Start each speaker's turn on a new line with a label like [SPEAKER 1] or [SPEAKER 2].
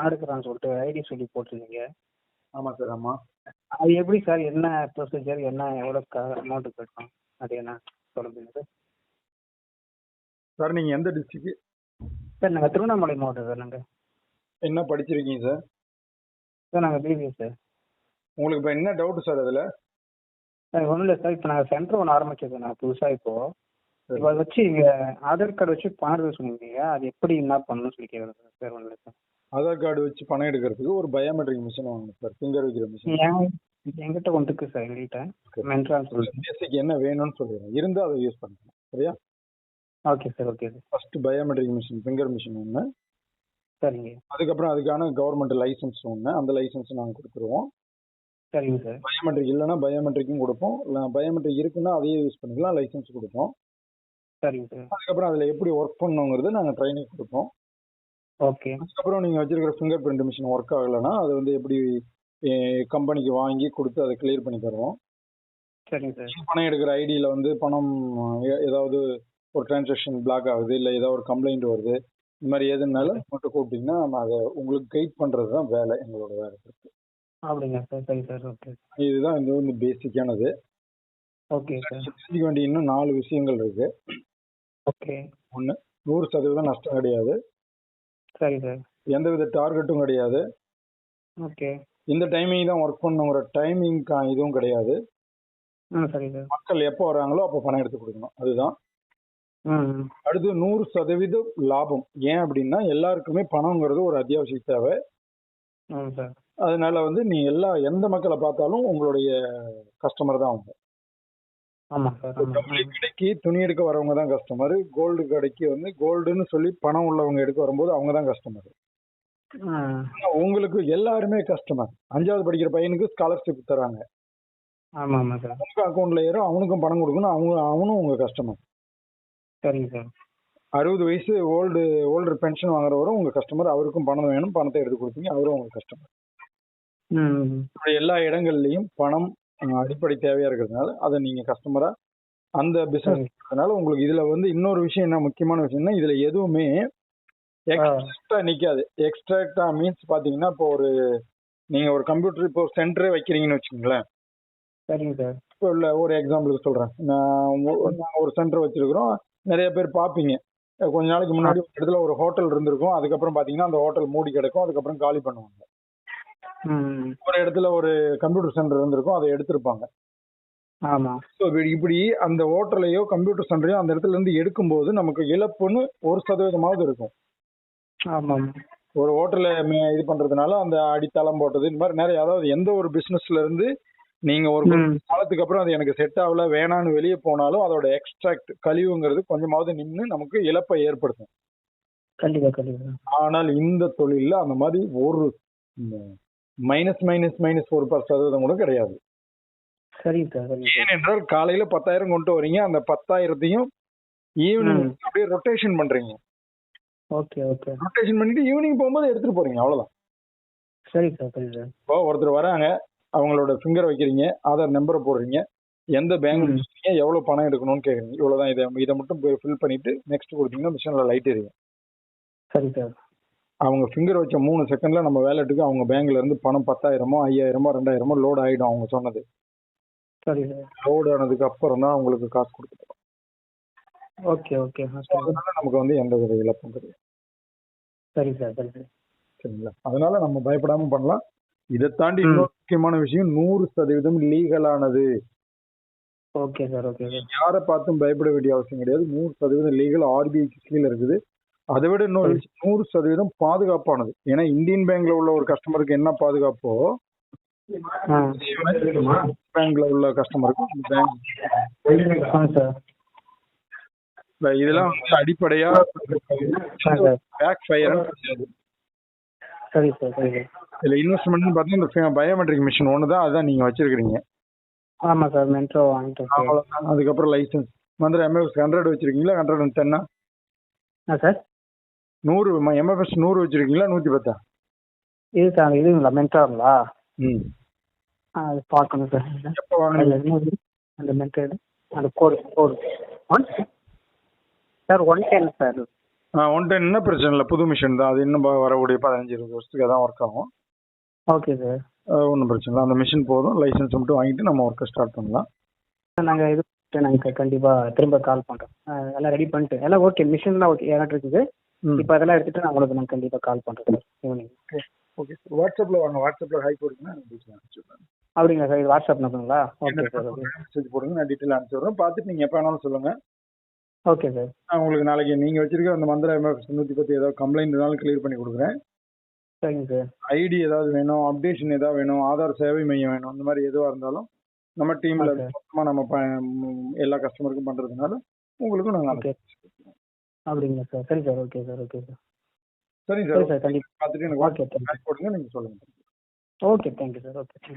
[SPEAKER 1] பணம் எடுக்கிறான்னு சொல்லிட்டு ஐடி சொல்லி போட்டிருந்தீங்க.
[SPEAKER 2] ஆமாம் சார் ஆமாம்
[SPEAKER 1] அது எப்படி சார் என்ன ப்ரொசீஜர் என்ன எவ்வளோ அமௌண்ட்டு கட்டணும் அது என்ன சொல்லுங்க சார்
[SPEAKER 2] சார் நீங்கள் எந்த டிஸ்ட்ரிக்ட்
[SPEAKER 1] சார் நாங்கள் திருவண்ணாமலை மாவட்டம் சார் நாங்கள்
[SPEAKER 2] என்ன படிச்சிருக்கீங்க சார்
[SPEAKER 1] சார் நாங்கள் பிபிஎஸ் சார்
[SPEAKER 2] உங்களுக்கு இப்போ என்ன டவுட் சார் அதில்?
[SPEAKER 1] சார் ஒன்றும் இல்லை சார் இப்போ நாங்கள் சென்டர் ஒன்று ஆரம்பிச்சிருக்கோம் நான் புதுசாக இப்போது இப்போ. அதை வச்சு இங்கே ஆதார் கார்டு வச்சு எடுக்க சொன்னீங்க அது எப்படி என்ன பண்ணணும்னு சொல்லி கேட்குறேன் சார் சார் ஒன்றும் இல்லை சார்
[SPEAKER 2] ஆதார் கார்டு வச்சு பணம் எடுக்கிறதுக்கு ஒரு பயோமெட்ரிக் மிஷின் வாங்கணும் சார் ஃபிங்கர் வைக்கிற மிஷின்
[SPEAKER 1] என் என்கிட்ட ஒன்று இருக்குது சார் சொல்லிட்டு
[SPEAKER 2] பேசிக் என்ன வேணும்னு சொல்லிடுறேன். இருந்தால் அதை யூஸ் பண்ணிக்கலாம் சரியா?
[SPEAKER 1] Okay sir okay sir
[SPEAKER 2] first biometric machine finger machine ஒன்று
[SPEAKER 1] சரிங்க.
[SPEAKER 2] அதுக்கப்புறம் அதுக்கான கவர்மெண்ட் லைசன்ஸ் ஒன்று அந்த லைசன்ஸ் நாங்கள் கொடுத்துருவோம்.
[SPEAKER 1] சரிங்க சார்
[SPEAKER 2] பயோமெட்ரிக் இல்லைன்னா பயோமெட்ரிக்கும் கொடுப்போம். இல்லை பயோமெட்ரிக் இருக்குன்னா அதையே யூஸ் பண்ணிக்கலாம் லைசன்ஸ் கொடுப்போம்.
[SPEAKER 1] சரிங்க சார்
[SPEAKER 2] அதுக்கப்புறம் அதில் எப்படி ஒர்க் பண்ணணுங்கிறது நாங்கள் ட்ரைனிங் கொடுப்போம்.
[SPEAKER 1] ஓகே
[SPEAKER 2] அதுக்கப்புறம் நீங்கள் வச்சிருக்கிற ஃபிங்கர் பிரிண்ட் மிஷின் ஒர்க் ஆகலைன்னா அது வந்து எப்படி கம்பெனிக்கு வாங்கி கொடுத்து அதை கிளியர் பண்ணி தருவோம்.
[SPEAKER 1] சரிங்க சார்.
[SPEAKER 2] பணம் எடுக்கிற ஐடியில் வந்து பணம் ஏதாவது ஒரு டிரான்சாக்ஷன் பிளாக் ஆகுது இல்லை ஏதாவது ஒரு கம்ப்ளைண்ட் வருது இந்த மாதிரி எதுனாலும் மட்டும் கூப்பிட்டீங்கன்னா நம்ம அதை உங்களுக்கு கைட் பண்ணுறது தான் வேலை எங்களோட வேலை
[SPEAKER 1] அப்படிங்களா சார்? சரி சார். ஓகே
[SPEAKER 2] இதுதான் இது வந்து பேசிக்கானது
[SPEAKER 1] ஓகே சார்
[SPEAKER 2] தெரிஞ்சுக்க வேண்டிய இன்னும் நாலு விஷயங்கள் இருக்கு.
[SPEAKER 1] ஓகே
[SPEAKER 2] ஒன்று நூறு சதவீதம் நஷ்டம் கிடையாது.
[SPEAKER 1] சரி சார்.
[SPEAKER 2] எந்தவித டார்கெட்டும் கிடையாது.
[SPEAKER 1] ஓகே.
[SPEAKER 2] இந்த டைமிங் தான் ஒர்க் பண்ணுங்கிற டைமிங் இதுவும் கிடையாது.
[SPEAKER 1] சரி சார்.
[SPEAKER 2] மக்கள் எப்போ வராங்களோ அப்போ பணம் எடுத்து கொடுக்கணும். அதுதான்.
[SPEAKER 1] ம்
[SPEAKER 2] அடுத்து நூறு சதவீத லாபம். ஏன் அப்படின்னா எல்லாருக்குமே பணங்கிறது ஒரு அத்தியாவசிய தேவை.
[SPEAKER 1] சார்.
[SPEAKER 2] அதனால வந்து நீ எல்லா எந்த மக்களை பார்த்தாலும் உங்களுடைய கஸ்டமர் தான் அவங்க
[SPEAKER 1] ஆமாம் சார் ஆமாம்
[SPEAKER 2] ஜவுளி கடைக்கு துணி எடுக்க வரவங்க தான் கஸ்டமர் கோல்டு கடைக்கு வந்து கோல்டுன்னு சொல்லி பணம் உள்ளவங்க எடுக்க வரும்போது அவங்க தான் கஸ்டமர் உங்களுக்கு எல்லாருமே கஸ்டமர் அஞ்சாவது படிக்கிற பையனுக்கு ஸ்காலர்ஷிப் தராங்க.
[SPEAKER 1] ஆமாம் ஆமாம் சார்
[SPEAKER 2] உங்க அக்கௌண்ட்ல ஏறும் அவனுக்கும் பணம் கொடுக்கணும் அவங்க அவனும் உங்க கஸ்டமர்
[SPEAKER 1] சரிங்க சார்
[SPEAKER 2] அறுபது வயசு ஓல்டு ஓல்டர் பென்ஷன் வாங்குறவரும் உங்க கஸ்டமர் அவருக்கும் பணம் வேணும் பணத்தை எடுத்து கொடுத்தீங்க அவரும் உங்க கஸ்டமர் எல்லா இடங்கள்லயும் பணம் அடிப்படை தேவையா இருக்கிறதுனால அதை நீங்க கஸ்டமரா அந்த பிசினஸ் அதனால உங்களுக்கு இதுல வந்து இன்னொரு விஷயம் என்ன முக்கியமான விஷயம்னா இதுல எதுவுமே எக்ஸ்ட்ரா நிக்காது. எக்ஸ்ட்ராக்டா மீன்ஸ் பாத்தீங்கன்னா இப்போ ஒரு நீங்க ஒரு கம்ப்யூட்டர் இப்போ ஒரு சென்டரே வைக்கிறீங்கன்னு வச்சுக்கோங்களேன்.
[SPEAKER 1] சரிங்க சார்.
[SPEAKER 2] இப்போ உள்ள ஒரு எக்ஸாம்பிளுக்கு சொல்றேன். நான் ஒரு சென்டர் வச்சிருக்கிறோம். நிறைய பேர் பார்ப்பீங்க. கொஞ்ச நாளைக்கு முன்னாடி ஒரு இடத்துல ஒரு ஹோட்டல் இருந்திருக்கும். அதுக்கப்புறம் பாத்தீங்கன்னா அந்த ஹோட்டல் மூடி கிடக்கும். அதுக்கப்புறம் காலி பண்ணுவாங்க. ஒரு இடத்துல ஒரு கம்ப்யூட்டர் சென்டர் இருந்திருக்கும் அதை எடுத்திருப்பாங்க.
[SPEAKER 1] ஆமாம்
[SPEAKER 2] ஸோ இப்படி அந்த ஹோட்டலையோ கம்ப்யூட்டர் சென்டரையோ அந்த இடத்துல இருந்து எடுக்கும்போது நமக்கு இழப்புன்னு ஒரு சதவீதமாவது இருக்கும்.
[SPEAKER 1] ஆமாம்.
[SPEAKER 2] ஒரு ஹோட்டலை இது பண்றதுனால அந்த அடித்தளம் போட்டது இந்த மாதிரி நிறைய அதாவது எந்த ஒரு பிசினஸ்ல இருந்து நீங்க ஒரு காலத்துக்கு அப்புறம் அது எனக்கு செட் ஆகல வேணான்னு வெளியே போனாலும் அதோட எக்ஸ்ட்ராக்ட் கழிவுங்கிறது கொஞ்சமாவது நின்று நமக்கு இழப்பை ஏற்படுத்தும்.
[SPEAKER 1] கண்டிப்பாக கண்டிப்பாக
[SPEAKER 2] ஆனால் இந்த தொழில்ல அந்த மாதிரி ஒரு மைனஸ் மைனஸ் மைனஸ் ஒரு பத்து சதவீதம் கூட கிடையாது. ஏனென்றால் காலையில பத்தாயிரம் கொண்டு வரீங்க. அந்த பத்தாயிரத்தையும் ஈவினிங். அப்படியே ரொட்டேஷன் பண்றீங்க.
[SPEAKER 1] Okay okay.
[SPEAKER 2] ரொட்டேஷன் பண்ணிட்டு ஈவினிங் போகும்போது எடுத்துட்டு போறீங்க அவ்வளவுதான்.
[SPEAKER 1] சரி சார் சரி சார்.
[SPEAKER 2] இப்போ ஒருத்தர் வராங்க அவங்களோட ஃபிங்கர் வைக்கிறீங்க ஆதார் நம்பரை போடுறீங்க எந்த பேங்க். எவ்வளவு பணம் எடுக்கணும்னு கேக்குறீங்க. இவ்வளவுதான் இதை இதை மட்டும் ஃபில் பண்ணிட்டு நெக்ஸ்ட் கொடுத்தீங்கன்னா மிஷின்ல லைட் எரியும்.
[SPEAKER 1] சரி சார்.
[SPEAKER 2] அவங்க ஃபிங்கர் வச்ச மூணு செகண்ட்ல நம்ம வேலெட்டுக்கு அவங்க பேங்க்ல இருந்து பணம் பத்தாயிரமோ ஐயாயிரமோ ரெண்டாயிரமோ லோட் ஆயிடும் அவங்க சொன்னது.
[SPEAKER 1] சரி சார்.
[SPEAKER 2] லோட் ஆனதுக்கு அப்புறம் தான் அவங்களுக்கு காசு கொடுத்துருவோம்
[SPEAKER 1] ஓகே ஓகே
[SPEAKER 2] அதனால நமக்கு வந்து எந்த வித இழப்பும் கிடையாது.
[SPEAKER 1] சரி சார் சரி சார்.
[SPEAKER 2] சரிங்களா? அதனால நம்ம பயப்படாம பண்ணலாம். இதை தாண்டி. இன்னொரு முக்கியமான விஷயம் நூறு சதவீதம் லீகலானது
[SPEAKER 1] ஓகே சார் ஓகே சார்.
[SPEAKER 2] யாரை பார்த்தும் பயப்பட வேண்டிய அவசியம் கிடையாது. நூறு சதவீதம் லீகல் ஆர்பிஐக்கு கீழே இருக்குது. அதை விட இன்னொரு நூறு சதவீதம் பாதுகாப்பானது. ஏன்னா இந்தியன் பேங்க்ல உள்ள ஒரு கஸ்டமருக்கு என்ன பாதுகாப்போ பேங்க்ல உள்ள கஸ்டமருக்கு இதெல்லாம் வந்து அடிப்படையா பேக் ஃபயர்
[SPEAKER 1] சரி சார் சரி.
[SPEAKER 2] இதுல இன்வெஸ்ட்மெண்ட் பார்த்தீங்கன்னா இந்த பயோமெட்ரிக் மிஷின் ஒன்று தான் அதான் நீங்க வச்சிருக்கீங்க
[SPEAKER 1] ஆமாம் சார். மென்ட்ரோ வாங்கிட்டோம்.
[SPEAKER 2] அதுக்கப்புறம் லைசன்ஸ் மந்திர எம்எஃப்எஸ் ஹண்ட்ரட் வச்சிருக்கீங்களா? ஹண்ட்ரட் அண்ட் டென்னா
[SPEAKER 1] ஆ சார்.
[SPEAKER 2] நூறு எம்எஃப்எஸ் நூறு வச்சிருக்கீங்களா? நூத்தி பத்தா?
[SPEAKER 1] இது சார் இதுங்களா மென்ட்ரோங்களா?
[SPEAKER 2] ம்.
[SPEAKER 1] ஆ அது பார்க்கணும் சார்.
[SPEAKER 2] எப்போ வாங்கினீங்க
[SPEAKER 1] என்ன அந்த மெத்தடு அந்த code code. One sir one ten sir.
[SPEAKER 2] One டென்னா பிரச்சனை இல்லை. புது மிஷின் தான். அது இன்னும் வரக்கூடிய பதினஞ்சு இருபது வருஷத்துக்கு அதான் ஒர்க் ஆகும்.
[SPEAKER 1] Okay sir.
[SPEAKER 2] ஒன்றும் பிரச்சனை இல்லை. அந்த மிஷின் போதும். லைசன்ஸ் மட்டும் வாங்கிட்டு நம்ம ஒர்க்கை ஸ்டார்ட் பண்ணலாம்.
[SPEAKER 1] நாங்கள் இது நாங்கள் கண்டிப்பாக திரும்ப கால் பண்ணுறோம் எல்லாம் ரெடி பண்ணிட்டு. எல்லாம் ஓகே மிஷின்லாம் ஓகே எலக்ட்ரிக்கு
[SPEAKER 2] ம்
[SPEAKER 1] இப்போ அதெல்லாம் எடுத்துட்டு நான் உங்களுக்கு நான் கண்டிப்பாக கால் பண்ணுறேன் சார் ஈவினிங்
[SPEAKER 2] ஓகே சார் வாட்ஸ்அப்பில் வாங்க. வாட்ஸ்அப்பில் ஹை போடுங்க
[SPEAKER 1] அப்படிங்களா சார் இது வாட்ஸ்அப் நம்பருங்களா ஓகே சார்
[SPEAKER 2] மெசேஜ் போடுங்க. நான் டீட்டெயில் அனுப்பிச்சுடுறேன் பார்த்துட்டு நீங்கள் எப்போ வேணாலும் சொல்லுங்கள்
[SPEAKER 1] ஓகே சார்
[SPEAKER 2] நான் உங்களுக்கு நாளைக்கு நீங்கள் வச்சிருக்க அந்த மந்திர நூற்றி பத்து ஏதாவது கம்ப்ளைண்ட் இருந்தாலும் கிளியர் பண்ணி கொடுக்குறேன்.
[SPEAKER 1] சரிங்க சார்
[SPEAKER 2] ஐடி ஏதாவது வேணும் அப்டேஷன் ஏதாவது வேணும் ஆதார் சேவை மையம் வேணும் அந்த மாதிரி எதுவாக இருந்தாலும் நம்ம டீமில். மொத்தமாக நம்ம எல்லா கஸ்டமருக்கும் பண்ணுறதுனால உங்களுக்கும் நாங்கள்
[SPEAKER 1] ஓகே அப்படிங்களா சார்? சரி sir okay sir okay sir.
[SPEAKER 2] சரிங்க
[SPEAKER 1] சரி
[SPEAKER 2] சார்
[SPEAKER 1] சார் கண்டிப்பாக
[SPEAKER 2] பார்த்துட்டு எனக்கு
[SPEAKER 1] ஓகே தேங்க்யூ.
[SPEAKER 2] வாட்ஸ்அப் போடுங்க நீங்கள் சொல்லுங்கள்
[SPEAKER 1] ஓகே தேங்க்யூ சார் ஓகே.